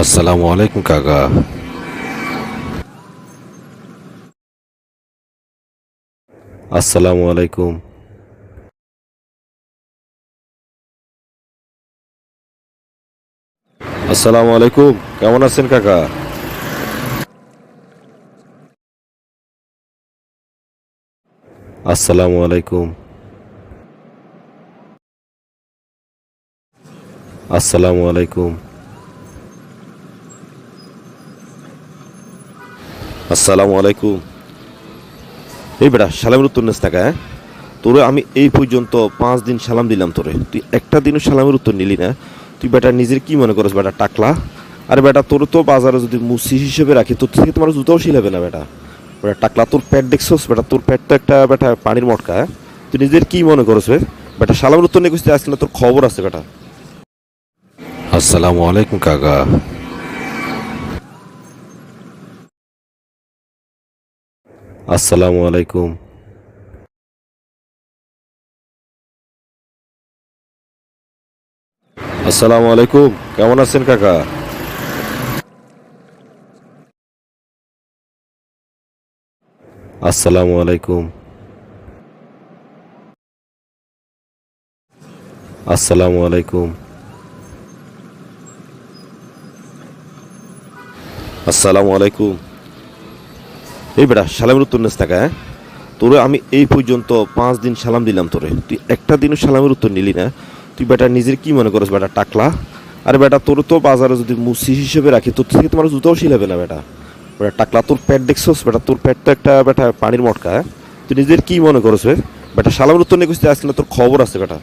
আসসালামু আলাইকুম কাকা। আসসালামু আলাইকুম। আসসালামু আলাইকুম কেমন আছেন কাকা? আসসালামু আলাইকুম। আসসালামু আলাইকুম। আসসালামু আলাইকুম। এই বেটা সালামের উত্তর নেস টাকা হ্যাঁ? তোরে আমি এই পর্যন্ত পাঁচ দিন সালাম দিলাম তোরে। তুই একটা দিনও সালামের উত্তর নিলি না। তুই বেটা নিজের কি মনে করস বেটা, টাকলা? আরে বেটা, তোর তো বাজারে যদি মুসি হিসেবে রাখি, তোর থেকে তোমার জুতাও শিলাবে না বেটা। বেটা, টাকলা, তোর প্যাট দেখছস? বেটা, তোর প্যাট তো একটা, বেটা, পানির মটকা হ্যাঁ? তুই নিজের কি মনে করস? বেটা, সালামের উত্তর নিয়ে কুস্তি আসলে তোর খবর আছে বেটা। আসসালামু আলাইকুম, কাকা। আসসালামু আলাইকুম। আসসালামু আলাইকুম কেমন আছেন কাকা? আসসালামু আলাইকুম। আসসালামু আলাইকুম। আসসালামু আলাইকুম। এই বেটা সালামের উত্তর নেস টাকা হ্যাঁ? তোরে আমি এই পর্যন্ত পাঁচ দিন সালাম দিলাম তোরে। তুই একটা দিনও সালামের উত্তর নিলি না। তুই বেটা নিজের কি মনে করস বেটা, টাকলা? আর বেটা, তোর তো বাজারে যদি মুসি হিসেবে রাখি, তোর থেকে তোমার জুতাও শিলাবে না বেটা। বেটা, টাকলা, তোর প্যাট দেখছস? বেটা, তোর প্যাট তো একটা, বেটা, পানির মটকা হ্যাঁ? তুই নিজের কি মনে করস বেটা, সালামের উত্তর নিয়ে আসলে তোর খবর আছে বেটা।